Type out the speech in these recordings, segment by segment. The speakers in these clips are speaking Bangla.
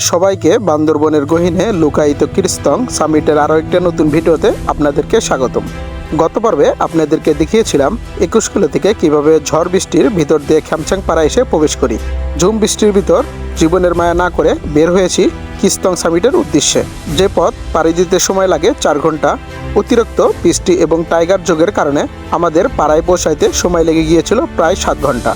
সবাইকে বান্দরবনের গহিনে লুকায়িত কীর্তং সামিটের আরও একটা নতুন ভিডিওতে আপনাদেরকে স্বাগতম। গত পর্বে আপনাদেরকে দেখিয়েছিলাম একুশ কিলো থেকে কীভাবে ঝড় বৃষ্টির ভিতর দিয়ে খ্যামচাং পাড়া এসে প্রবেশ করি। ঝুম বৃষ্টির ভিতর জীবনের মায়া না করে বের হয়েছি কিস্তং সামিটের উদ্দেশ্যে। যে পথ পাড়ি দিতে সময় লাগে চার ঘণ্টা, অতিরিক্ত বৃষ্টি এবং টাইগার যোগের কারণে আমাদের পাড়ায় পৌঁছাইতে সময় লেগে গিয়েছিল প্রায় সাত ঘণ্টা।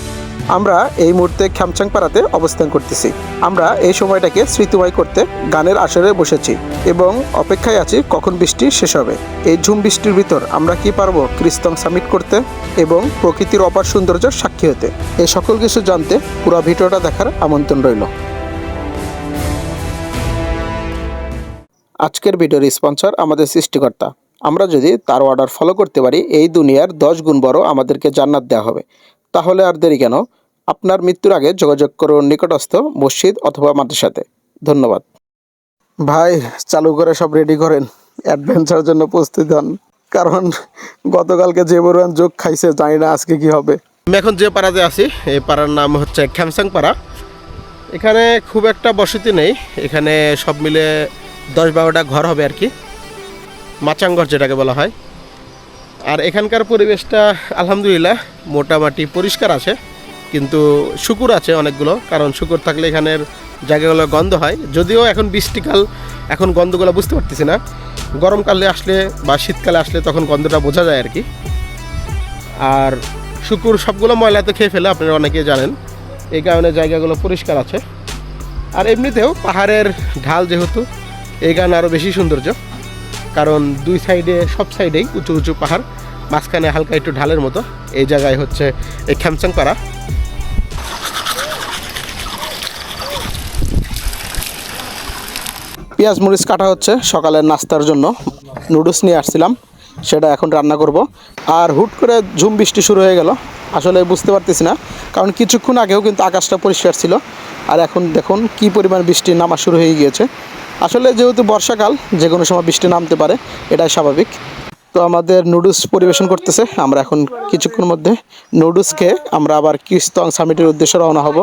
আমরা এই মুহূর্তে খ্যামচাং পাড়াতে অবস্থান করতেছি। আমরা এই সময়টাকে স্মৃতিময় করতে গানের আসরে বসেছি এবং অপেক্ষায় আছি কখন বৃষ্টি শেষ হবে। এই ঝুম বৃষ্টির ভিতর আমরা কি পারব ক্রিস্তং সামিট করতে এবং প্রকৃতির অপার সৌন্দর্য সাক্ষী হতে। এই সকল কিছু জানতে পুরো ভিডিওটা দেখার আমন্ত্রণ রইল। আজকের ভিডিওর স্পন্সর আমাদের সৃষ্টিকর্তা। আমরা যদি তার অর্ডার ফলো করতে পারি, এই দুনিয়ার দশ গুণ বড় আমাদেরকে জান্নাত দেওয়া হবে। তাহলে আর দেরি কেন? আপনার মৃত্যুর আগে যোগাযোগ করুন নিকটস্থ মসজিদ অথবা মাদ্রাসাতে। ধন্যবাদ। ভাই চালু করে সব রেডি করেন। অ্যাডভেঞ্চার জন্য প্রস্তুত হন। কারণ গতকালকে যে পরিমাণ যোগ খাইছে জানি না আজকে কি হবে। আমি এখন যে পাড়াতে আছি এই পাড়ার নাম হচ্ছে খ্যামসাং পাড়া। এখানে খুব একটা বসতি নেই। এখানে সব মিলে দশ বারোটা ঘর হবে আর কি। মাচাঙ্গর যেটাকে বলা হয়। আর এখানকার পরিবেশটা আলহামদুলিল্লাহ মোটামুটি পরিষ্কার আছে। কিন্তু শুকুর আছে অনেকগুলো, কারণ শুকুর থাকলে এখানের জায়গাগুলো গন্ধ হয়। যদিও এখন বৃষ্টিকাল, এখন গন্ধগুলো বুঝতে পারতেছি না। গরমকালে আসলে বা শীতকালে আসলে তখন গন্ধটা বোঝা যায় আর কি আর শুকুর সবগুলো ময়লা তো খেয়ে ফেলে, আপনারা অনেকেই জানেন। এই কারণে জায়গাগুলো পরিষ্কার আছে। আর এমনিতেও পাহাড়ের ঢাল যেহেতু, এই কারণে আরও বেশি সৌন্দর্য। কারণ দুই সাইডে, সব সাইডেই উঁচু উঁচু পাহাড়, মাঝখানে হালকা একটু ঢালের মতো। এই জায়গায় হচ্ছে এই খ্যামচাং পাড়া। পেঁয়াজ মরিচ কাটা হচ্ছে সকালের নাস্তার জন্য। নুডলস নিয়ে আসছিলাম, সেটা এখন রান্না করব। আর হুট করে ঝুম বৃষ্টি শুরু হয়ে গেল, আসলে বুঝতে পারতেছি না, কারণ কিছুক্ষণ আগেও কিন্তু আকাশটা পরিষ্কার ছিল। আর এখন দেখুন কি পরিমাণ বৃষ্টি নামা শুরু হয়ে গিয়েছে। আসলে যেহেতু বর্ষাকাল, যে কোনো সময় বৃষ্টি নামতে পারে, এটাই স্বাভাবিক। তো আমাদের নুডলস পরিবেশন করতেছে, আমরা এখন কিছুক্ষণ মধ্যে নুডলস খেয়ে আমরা আবার কিস্তং সামিটের উদ্দেশ্যে রওনা হব।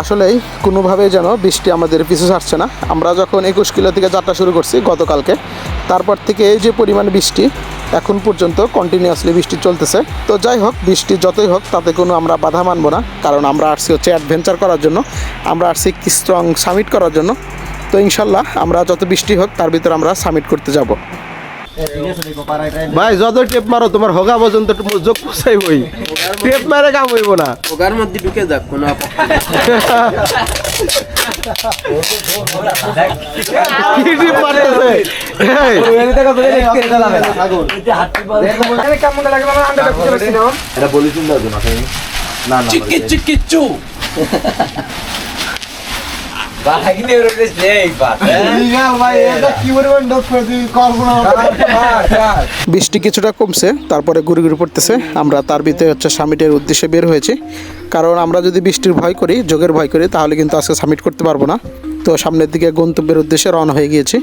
আসলেই কোনোভাবেই যেন বৃষ্টি আমাদের পিছু ছাড়ছে না। আমরা যখন একুশ কিলো থেকে যাত্রা শুরু করছি গতকালকে, তারপর থেকে এই যে পরিমাণ বৃষ্টি, এখন পর্যন্ত কন্টিনিউয়াসলি বৃষ্টি চলতেছে। তো যাই হোক, বৃষ্টি যতই হোক, তাতে কোনো আমরা বাধা মানবো না, কারণ আমরা আসছি হচ্ছে অ্যাডভেঞ্চার করার জন্য, আমরা আসছি স্ট্রং সামিট করার জন্য। তো ইনশাল্লাহ আমরা যত বৃষ্টি হোক, তার ভিতরে আমরা সামিট করতে যাব। ভাই যত টেপ মারো তোমার হোগা পর্যন্ত যোগ পোষাইবই টেপ মারে কাম হইব না। ওগার মধ্যে ঢুকে যাক কোনো মারতেছে? এই, চিকি চিকি চু। বাহিনী বৃষ্টি কিছুটা কমছে তারপরে গুড়ি ঘুরে পড়তেছে। আমরা তার ভিতরে হচ্ছে সামিটের উদ্দেশ্যে বের হয়েছি। কারণ আমরা যদি বৃষ্টির ভয় করি যোগের ভয় করি তাহলে কিন্তু আজকে সামিট করতে পারব না। তো সামনের দিকে গন্তব্যের উদ্দেশ্যে রওনা হয়ে গিয়েছি।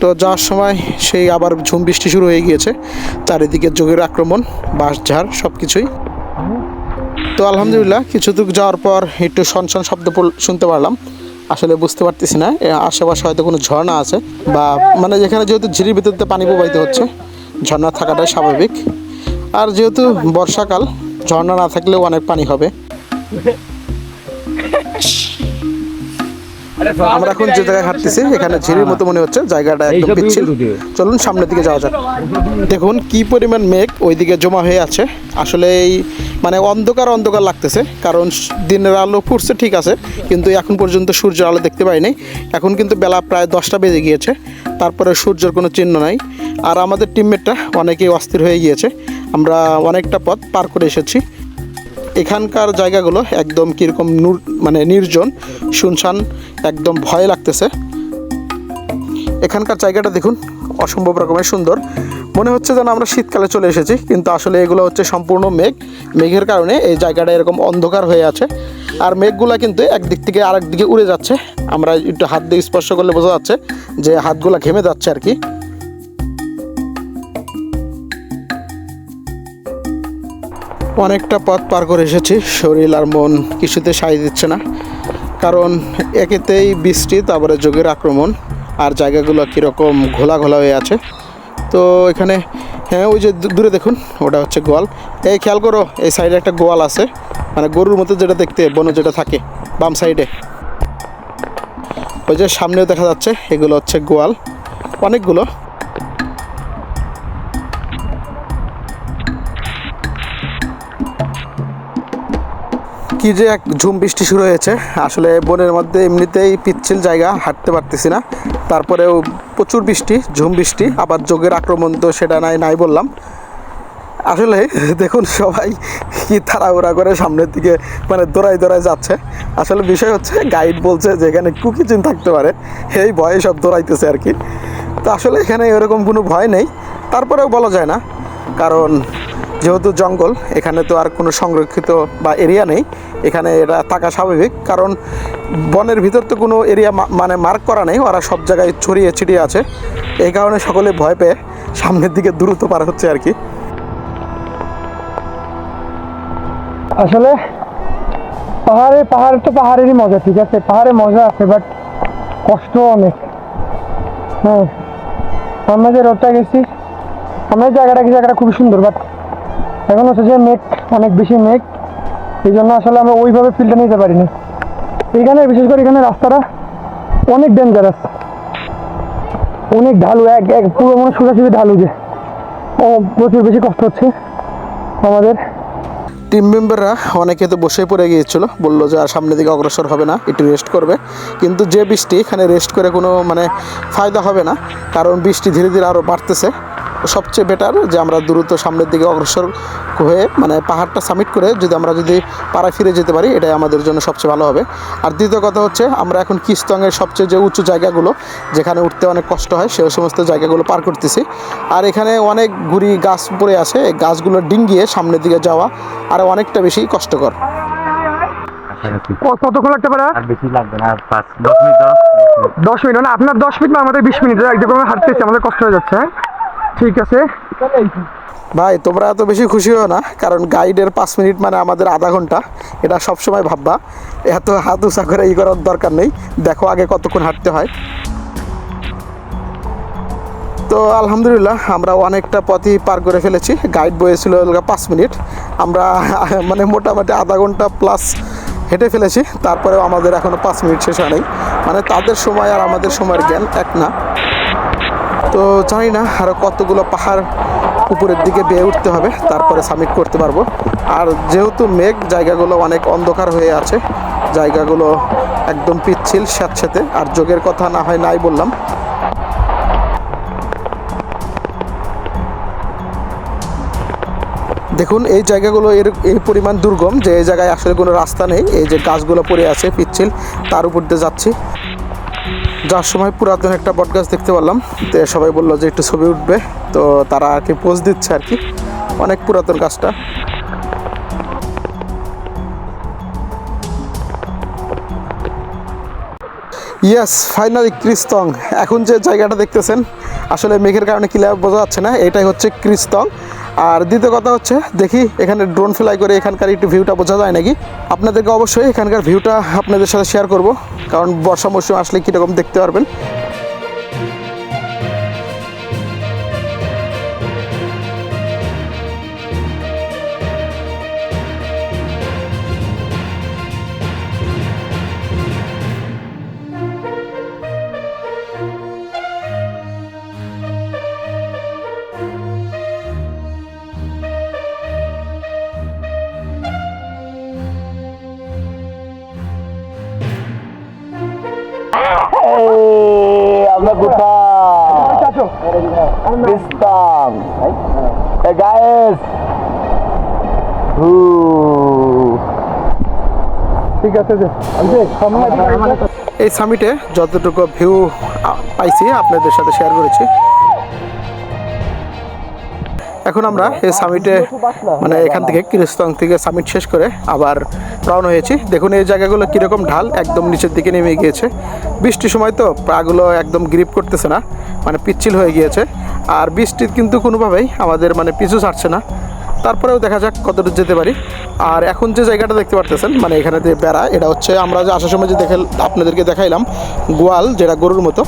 তো যাওয়ার সময় সেই আবার ঝুম বৃষ্টি শুরু হয়ে গিয়েছে। চারিদিকে যোগের আক্রমণ বাঁশঝাড় সব কিছুই তো আলহামদুলিল্লাহ কিছু দূর যাওয়ার পর একটু শনশন শব্দ শুনতে পারলাম। আসলে বুঝতে পারতেছি না। আশেপাশে হয়তো কোনো ঝর্ণা আছে বা মানে যেখানে যেহেতু ঝিরির ভিতরতে পানি প্রবাহিত হচ্ছে, ঝর্ণা থাকাটাই স্বাভাবিক। আর যেহেতু বর্ষাকাল, ঝর্ণা না থাকলেও অনেক পানি হবে। আমরা এখন যে জায়গায় হাঁটতেছি এখানে ঝিরির মতো মনে হচ্ছে জায়গাটা একদম পিচ্ছিল। চলুন সামনের দিকে যাওয়া যাক। দেখুন কি পরিমাণ মেঘ ওইদিকে জমা হয়ে আছে। আসলে এই মানে অন্ধকার অন্ধকার লাগতেছে কারণ দিনের আলো ফুটছে ঠিক আছে কিন্তু এখন পর্যন্ত সূর্যের আলো দেখতে পাইনি। এখন কিন্তু বেলা প্রায় দশটা বেজে গিয়েছে তারপরে সূর্যের কোনো চিহ্ন নাই। আর আমাদের টিমমেটটা অনেকেই অস্থির হয়ে গিয়েছে। আমরা অনেকটা পথ পার করে এসেছি। এখানকার জায়গাগুলো একদম কীরকম নূর মানে নির্জন, শুনশান একদম ভয় লাগতেছে। এখানকার জায়গাটা দেখুন, অসম্ভব রকমের সুন্দর। মনে হচ্ছে যেন আমরা শীতকালে চলে এসেছি, কিন্তু আসলে এগুলো হচ্ছে সম্পূর্ণ মেঘ। মেঘের কারণে এই জায়গাটা এরকম অন্ধকার হয়ে আছে। আর মেঘগুলা কিন্তু একদিক থেকে আরেক দিকে উড়ে যাচ্ছে। আমরা একটু হাত দিয়ে স্পর্শ করলে বোঝা যাচ্ছে যে হাতগুলা ঘেমে যাচ্ছে আর কি। অনেকটা পথ পার করে এসেছি। শরীর আর মন কিছুতে সাই দিচ্ছে না। কারণ একেতেই বৃষ্টি, তারপরে যোগের আক্রমণ আর জায়গাগুলো কীরকম ঘোলা ঘোলা হয়ে আছে। তো এখানে হ্যাঁ ওই যে দূরে দেখুন, ওটা হচ্ছে গোয়াল। এই খেয়াল করো, এই সাইডে একটা গোয়াল আছে। মানে গরুর মতো যেটা দেখতে, বন যেটা থাকে, বাম সাইডে। ওই যে সামনেও দেখা যাচ্ছে, এগুলো হচ্ছে গোয়াল। অনেকগুলো। কি যে এক ঝুম বৃষ্টি শুরু হয়েছে, আসলে বনের মধ্যে এমনিতেই পিচ্ছিল জায়গা, হাঁটতে পারতেছি না। তারপরেও প্রচুর বৃষ্টি, ঝুম বৃষ্টি, আবার যোগের আক্রমণ তো সেটা নাই নাই বললাম। আসলে দেখুন সবাই কি তাড়াহুড়া করে সামনের দিকে মানে দৌড়াই দৌড়াই যাচ্ছে। আসলে বিষয় হচ্ছে গাইড বলছে যে এখানে কুকিচিন থাকতে পারে, এই ভয়ে সব দৌড়াইতেছে আর কি। তো আসলে এখানে এরকম কোনো ভয় নেই, তারপরেও বলা যায় না। কারণ যেহেতু জঙ্গল, এখানে তো আর কোনো সংরক্ষিত বা এরিয়া নেই। এখানে এটা থাকা স্বাভাবিক, কারণ বনের ভিতর তো কোনো এরিয়া মানে মার্ক করা নেই, ওরা সব জায়গায় ছড়িয়ে ছিটিয়ে আছে। এই কারণে সকলে ভয় পেয়ে সামনের দিকে দ্রুত পার হচ্ছে আর কি। আসলে পাহাড়ে, পাহাড় তো পাহাড়েরই মজা, ঠিক আছে? পাহাড়ে মজা আছে বাট কষ্ট অনেক। হ্যাঁ। আমরা যে রোডটা গেছি, আমরা জায়গাটা জায়গাটা খুবই সুন্দর বাট এখন হচ্ছে যে মেঘ, অনেক বেশি মেঘ। এই জন্য আসলে আমরা ওইভাবে ফিল্ডটা নিতে পারি না এখানে, বিশেষ করে এখানে রাস্তাটা অনেক ডেঞ্জারাস অনেক ঢালু, এক এক পুরো মনে সোজাসুজি ঢালু যে। ও, প্রচুর বেশি কষ্ট হচ্ছে আমাদের। টিম মেম্বাররা অনেকে তো বসে পড়ে গিয়েছিল, বলল যে আর সামনের দিকে অগ্রসর হবে না, একটু রেস্ট করবে। কিন্তু যে বৃষ্টি, এখানে রেস্ট করে কোনো মানে ফায়দা হবে না, কারণ বৃষ্টি ধীরে ধীরে আরও বাড়তেছে। সবচেয়ে বেটার যে আমরা দ্রুত সামনের দিকে অগ্রসর হয়ে মানে পাহাড়টা সামিট করে যদি আমরা যদি পাড়ায় ফিরে যেতে পারি এটাই আমাদের জন্য সবচেয়ে ভালো হবে। আর দ্বিতীয় কথা হচ্ছে আমরা এখন কিস্তংয়ের সবচেয়ে যে উঁচু জায়গাগুলো যেখানে উঠতে অনেক কষ্ট হয় সেই সমস্ত জায়গাগুলো পার করতেছি। আর এখানে অনেক গুড়ি গাছ পড়ে আছে এই গাছগুলো ডিঙ্গিয়ে সামনের দিকে যাওয়া আর অনেকটা বেশি কষ্টকর। কতক্ষণ লাগতে পারে? আর বেশি লাগবে না পাঁচ দশ মিনিট দাও দশ মিনিট না আপনার দশ মিনিট না আমাদের বিশ মিনিট একদম হাঁটতেছি আমাদের কষ্ট হয়ে যাচ্ছে। হ্যাঁ ঠিক আছে? ভাই, তোমরা এত বেশি খুশি হও না, কারণ গাইডের পাঁচ মিনিট মানে আমাদের আধা ঘণ্টা। এটা সব সময় ভাববা, এত হাত উঁচা করে ই করার দরকার নেই। দেখো আগে কতক্ষণ হাঁটতে হয়। তো আলহামদুলিল্লাহ, আমরা অনেকটা পথই পার করে ফেলেছি। গাইড বয়েছিল পাঁচ মিনিট। আমরা মানে মোটামুটি আধা ঘণ্টা প্লাস হেঁটে ফেলেছি। তারপরেও আমাদের এখনও পাঁচ মিনিট শেষ হয় মানে তাদের সময় আর আমাদের সময়ের জ্ঞান এক না। তো জানি না আরও কতগুলো পাহাড় উপরের দিকে বেয়ে উঠতে হবে, তারপরে সামিট করতে পারব। আর যেহেতু মেঘ, জায়গাগুলো অনেক অন্ধকার হয়ে আছে, জায়গাগুলো একদম পিচ্ছিল স্যাঁতস্যাঁতে আর যোগের কথা না হয় নাই বললাম। দেখুন, এই জায়গাগুলো এর এই পরিমাণ দুর্গম, যে এই জায়গায় আসলে কোনো রাস্তা নেই, এই যে গাছগুলো পড়ে আছে পিচ্ছিল, তার উপর দিয়ে যাচ্ছি। যার সময় পুরাতন একটা বটগাছ দেখতে পারলাম তো সবাই বলল যে একটু ছবি উঠবে। তো তারা আর কি পোজ দিচ্ছে আর কি। অনেক পুরাতন গাছটা। ইয়াস ফাইনালি ক্রিস্তং এখন যে জায়গাটা দেখতেছেন, আসলে মেঘের কারণে ক্লিয়ার বোঝা যাচ্ছে না, এটাই হচ্ছে ক্রিস্তং আর দ্বিতীয় কথা হচ্ছে, দেখি এখানে ড্রোন ফ্লাই করে এখানকার একটু ভিউটা বোঝা যায় নাকি? আপনাদেরকে অবশ্যই এখানকার ভিউটা আপনাদের সাথে শেয়ার করব, কারণ বর্ষা মৌসুম আসলে কীরকম দেখতে পারবেন। পিস্তম Hey, guys. ঠিক আছে, যে এই সামিটে যতটুকু ভিউ পাইছি, আপনাদের সাথে শেয়ার করেছি। এখন আমরা এই সামিটে মানে এখান থেকে কিরস্তং থেকে সামিট শেষ করে আবার রওনা হয়েছি। দেখুন এই জায়গাগুলো কীরকম ঢাল, একদম নিচের দিকে নেমে গিয়েছে। বৃষ্টির সময় তো পাগুলো একদম গ্রিপ করতেছে না মানে পিচ্ছিল হয়ে গিয়েছে। আর বৃষ্টির কিন্তু কোনোভাবেই আমাদের মানে পিছু ছাড়ছে না। তারপরেও দেখা যাক কতদূর যেতে পারি। আর এখন যে জায়গাটা দেখতে পারতেছেন মানে এখানে যে বেড়া এটা হচ্ছে আমরা যে আসার সময় যে দেখে আপনাদেরকে দেখাইলাম গোয়াল যেটা গরুর মতো।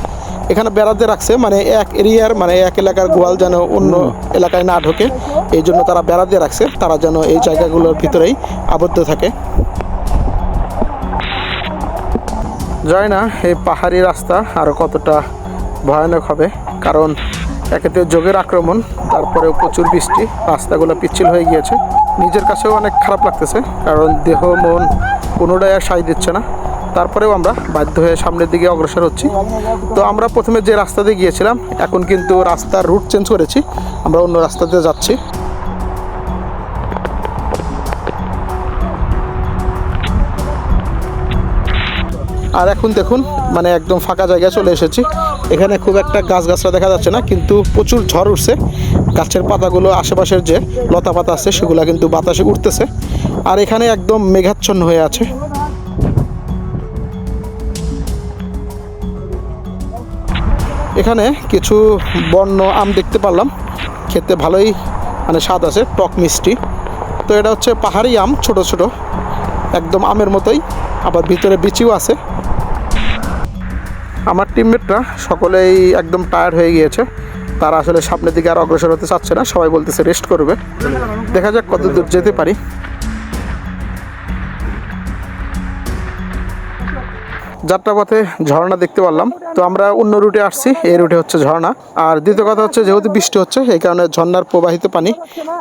এখানে বেড়াতে রাখছে মানে এক এরিয়ার মানে এক এলাকার গোয়াল যেন অন্য এলাকায় না ঢোকে। এই জন্য তারা বেড়া দিয়ে রাখছে তারা যেন এই জায়গাগুলোর ভিতরেই আবদ্ধ থাকে। জানি না এই পাহাড়ি রাস্তা আরও কতটা ভয়ানক হবে কারণ একেতে যোগের আক্রমণ, তারপরেও প্রচুর বৃষ্টি, রাস্তাগুলো পিচ্ছিল হয়ে গিয়েছে। নিজের কাছেও অনেক খারাপ লাগতেছে, কারণ দেহ, মন কোনোটাই আর সাই দিচ্ছে না। তারপরেও আমরা বাধ্য হয়ে সামনের দিকে অগ্রসর হচ্ছি। তো আমরা প্রথমে যে রাস্তা দিয়ে গিয়েছিলাম, এখন কিন্তু রাস্তার রুট চেঞ্জ করেছি, আমরা অন্য রাস্তাতে যাচ্ছি। আর এখন দেখুন মানে একদম ফাঁকা জায়গায় চলে এসেছি। এখানে খুব একটা গাছ গাছরা দেখা যাচ্ছে না, কিন্তু প্রচুর ঝড় উঠছে। গাছের পাতাগুলো, আশেপাশের যে লতা পাতা আছে, সেগুলো কিন্তু বাতাসে উঠতেছে। আর এখানে একদম মেঘাচ্ছন্ন হয়ে আছে। এখানে কিছু বন্য আম দেখতে পারলাম। খেতে ভালোই মানে স্বাদ আছে, টক মিষ্টি। তো এটা হচ্ছে পাহাড়ি আম, ছোট ছোট। একদম আমের মতোই, আবার ভিতরে বিচিও আছে। আমার টিমমেটরা সকলেই একদম টায়ার্ড হয়ে গিয়েছে। তারা আসলে সামনের দিকে আর অগ্রসর হতে চাচ্ছে না, সবাই বলতেছে রেস্ট করবে। দেখা যাক কত দূর যেতে পারি। যাত্রাপথে ঝর্ণা দেখতে পারলাম। তো আমরা অন্য রুটে আসছি এই রুটে হচ্ছে ঝর্ণা। আর দ্বিতীয় কথা হচ্ছে, যেহেতু বৃষ্টি হচ্ছে, এই কারণে ঝর্ণার প্রবাহিত পানি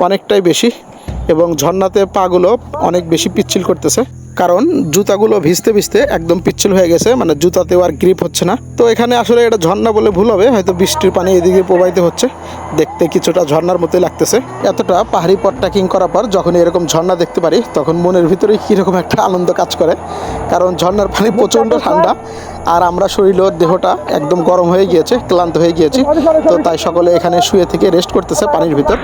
অনেকটাই বেশি এবং ঝর্ণাতে পাগুলো অনেক বেশি পিচ্ছিল করতেছে। কারণ জুতাগুলো ভিজতে ভিজতে একদম পিচ্ছিল হয়ে গেছে মানে জুতাতেও আর গ্রিপ হচ্ছে না। তো এখানে আসলে এটা ঝর্ণা বলে ভুল হবে হয়তো বৃষ্টির পানি এদিকে প্রবাহিত হচ্ছে। দেখতে কিছুটা ঝর্ণার মতোই লাগতেছে। এতটা পাহাড়ি পথ ট্রেকিং করার পর যখন এরকম ঝর্ণা দেখতে পারি তখন মনের ভিতরেই কীরকম একটা আনন্দ কাজ করে। কারণ ঝর্ণার পানি প্রচণ্ড ঠান্ডা আর আমরা শরীর দেহটা একদম গরম হয়ে গিয়েছে ক্লান্ত হয়ে গিয়েছি। তো তাই সকলে এখানে শুয়ে থেকে রেস্ট করতেছে পানির ভিতর।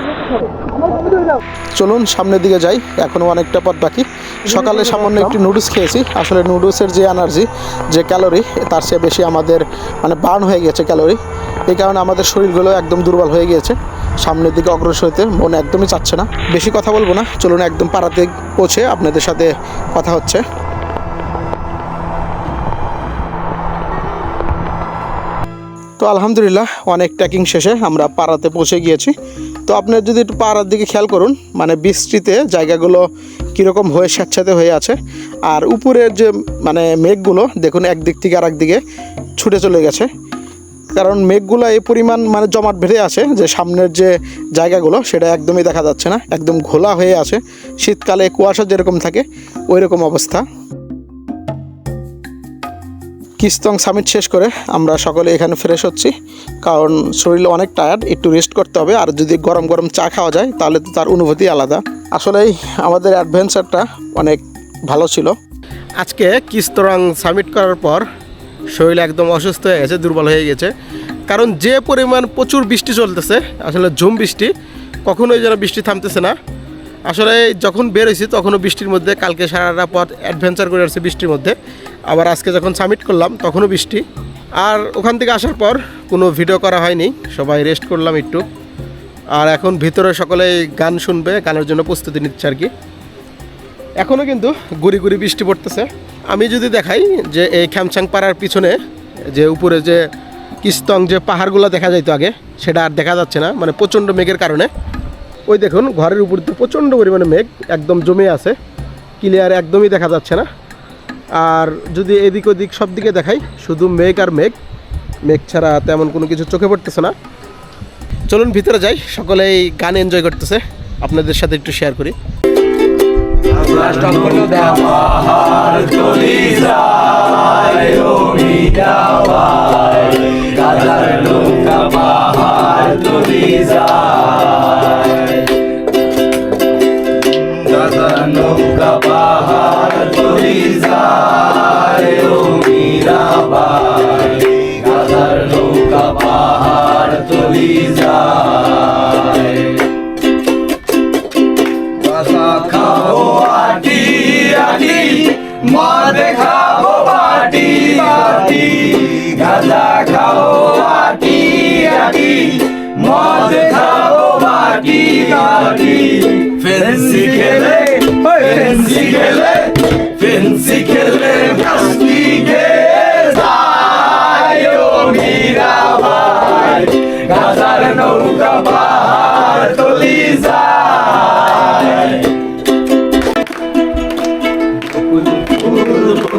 চলুন সামনের দিকে যাই। এখনও অনেকটা পথ বাকি। সকালে সামান্য একটি নুডলস খেয়েছি। আসলে নুডলসের যে এনার্জি যে ক্যালোরি তার চেয়ে বেশি আমাদের মানে বার্ন হয়ে গেছে ক্যালোরি এই কারণে আমাদের শরীরগুলো একদম দুর্বল হয়ে গিয়েছে। সামনের দিকে অগ্রসর হতে মন একদমই চাচ্ছে না। বেশি কথা বলব না। চলুন একদম পাড়াতে পৌঁছে আপনাদের সাথে কথা হচ্ছে। তো আলহামদুলিল্লাহ অনেক ট্রেকিং শেষে আমরা পাড়াতে পৌঁছে গিয়েছি। তো আপনার যদি একটু পাড়ার দিকে খেয়াল করুন মানে বৃষ্টিতে জায়গাগুলো কীরকম হয়ে স্যাঁতস্যাঁতে হয়ে আছে, আর উপরের যে মানে মেঘগুলো, দেখুন একদিক থেকে আর দিকে ছুটে চলে গেছে। কারণ মেঘগুলো এই পরিমাণ মানে জমাট বেঁধে আছে যে সামনের যে জায়গাগুলো, সেটা একদমই দেখা যাচ্ছে না, একদম ঘোলা হয়ে আছে। শীতকালে কুয়াশা যেরকম থাকে ওই রকম অবস্থা। কিস্তং সামিট শেষ করে আমরা সকলে এখানে ফ্রেশ হচ্ছি। কারণ শরীরে অনেক টায়ার্ড একটু রেস্ট করতে হবে। আর যদি গরম গরম চা খাওয়া যায়, তাহলে তো তার অনুভূতি আলাদা। আসলেই আমাদের অ্যাডভেঞ্চারটা অনেক ভালো ছিল। আজকে কিস্তরাং সামিট করার পর শরীর একদম অসুস্থ হয়ে গেছে, দুর্বল হয়ে গেছে। কারণ যে পরিমাণ প্রচুর বৃষ্টি চলতেছে, আসলে ঝুম বৃষ্টি, কখনোই যেন বৃষ্টি থামতেছে না। আসলে যখন বের হয়েছি, তখনও বৃষ্টির মধ্যে, কালকে সারাটা পথ অ্যাডভেঞ্চার করে আসছে বৃষ্টির মধ্যে। আবার আজকে যখন সাবমিট করলাম, তখনও বৃষ্টি। আর ওখান থেকে আসার পর কোনো ভিডিও করা হয়নি। সবাই রেস্ট করলাম একটু। আর এখন ভিতরে সকলে গান শুনবে, গানের জন্য প্রস্তুতি নিচ্ছে আর কি। এখনও কিন্তু গুড়ি গুড়ি বৃষ্টি পড়তেছে। আমি যদি দেখাই যে এই খ্যামচাং পাড়ার পিছনে যে উপরে যে কিস্তং যে পাহাড়গুলো দেখা যাইতো আগে, সেটা আর দেখা যাচ্ছে না। মানে প্রচণ্ড মেঘের কারণে। ওই দেখুন, ঘরের উপর প্রচণ্ড পরিমাণে মেঘ, একদম জমে আছে। ক্লিয়ার একদমই দেখা যাচ্ছে না। আর যদি এদিক ওদিক সব দিকে দেখাই, শুধু মেঘ আর মেঘ। মেঘ ছাড়া তেমন কোনো কিছু চোখে পড়তেছে না। চলুন ভিতরে যাই, সকলেই গান এনজয় করতেছে। আপনাদের সাথে একটু শেয়ার করি। নৌকা পাহাড় চলি যায়, ও মীরাবাই গাধার নৌকা পাহাড় চলি যায় খাও আটি আটি মদ খাও আটি আটি ফেন্সি খেলে ফেন্সি খেলে ফেন্সি খেলে কাস্তি গে যায় ও মীরা ভাই গাজার নৌকা পাহাড় তলি যায়।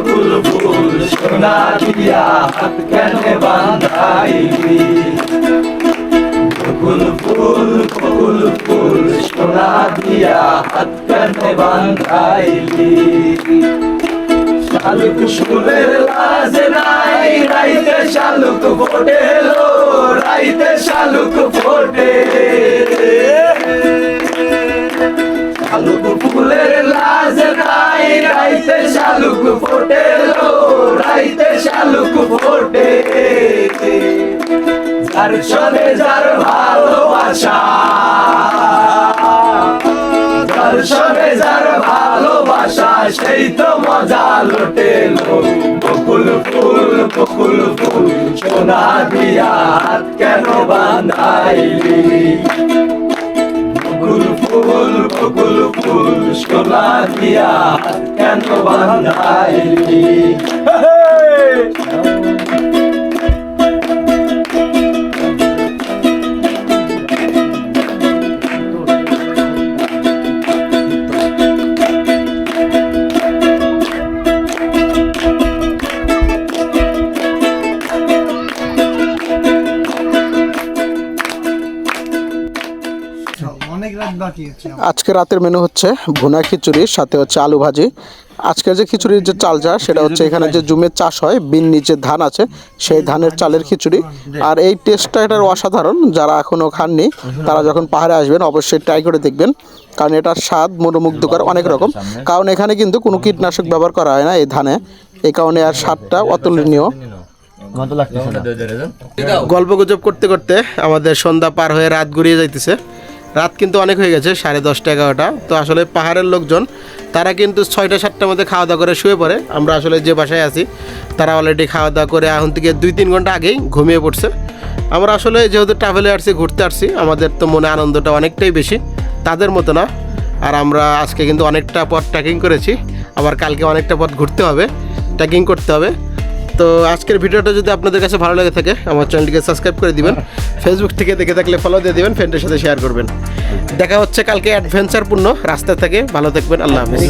ফুল ফুল সোনা দিয়া হাত কেন বান্ধাইলি? বকুল ফুল বকুল ফুল সোনা দিয়া হাত কেন বান্ধাইলি শালুক ফুলের লাজ নাই রাইতে শালুক ফোটে লো রাইতে শালুক ফোটে শালুক ফুলের লাজ নাই রাইতে শালুক ফোটে লো রাইতে শালুক ফোটে যার সনে যার ভালোবাসা। যার সনে যার ভালোবাসা, সেই তো মজা লোটে লো। বকুল ফুল বকুল ফুল, সোনা দিয়া কেন বাঁধাইলি? বকুল ফুল বকুল ফুল, সোনা দিয়া কেন বাঁধাইলি? আজকে রাতের মেনু হচ্ছে ভুনা খিচুড়ি সাথে হচ্ছে আলু ভাজি। আজকে যে খিচুড়ির যে চালটা সেটা হচ্ছে এখানে যে জুমের চাষ হয় বিন্নি নিচে ধান আছে সেই ধানের চালের খিচুড়ি। আর এই টেস্টটা এটার অসাধারণ যারা এখনও খাননি তারা যখন পাহাড়ে আসবেন অবশ্যই ট্রাই করে দেখবেন কারণ এটার স্বাদ মনোমুগ্ধকর অনেক রকম। কারণ এখানে কিন্তু কোনো কীটনাশক ব্যবহার করা হয় না এই ধানে। এই কারণে আর স্বাদটা অতুলনীয়। গল্প গুজব করতে করতে আমাদের সন্ধ্যা পার হয়ে রাত গড়িয়ে যাইতেছে। রাত কিন্তু অনেক হয়ে গেছে, সাড়ে দশটা, এগারোটা। তো আসলে পাহাড়ের লোকজন, তারা কিন্তু ছয়টা, সাতটার মধ্যে খাওয়া দাওয়া করে শুয়ে পড়ে। আমরা আসলে যে বাসায় আছি, তারা অলরেডি খাওয়া দাওয়া করে এখন থেকে দুই, তিন ঘণ্টা আগেই ঘুমিয়ে পড়ছে। আমরা আসলে যেহেতু ট্রাভেলে আসছি, ঘুরতে আসছি, আমাদের তো মনে আনন্দটা অনেকটাই বেশি, তাদের মতো না। আর আমরা আজকে কিন্তু অনেকটা পথ ট্রেকিং করেছি, আবার কালকে অনেকটা পথ ঘুরতে হবে ট্রেকিং করতে হবে। তো আজকের ভিডিওটা যদি আপনাদের কাছে ভালো লেগে থাকে, আমার চ্যানেলটিকে সাবস্ক্রাইব করে দিবেন ফেসবুক থেকে দেখে থাকলে ফলো দিয়ে দিবেন ফ্রেন্ডের সাথে শেয়ার করবেন। দেখা হচ্ছে কালকে অ্যাডভেঞ্চারপূর্ণ রাস্তা থেকে, ভালো থাকবেন, আল্লাহ হাফিজ।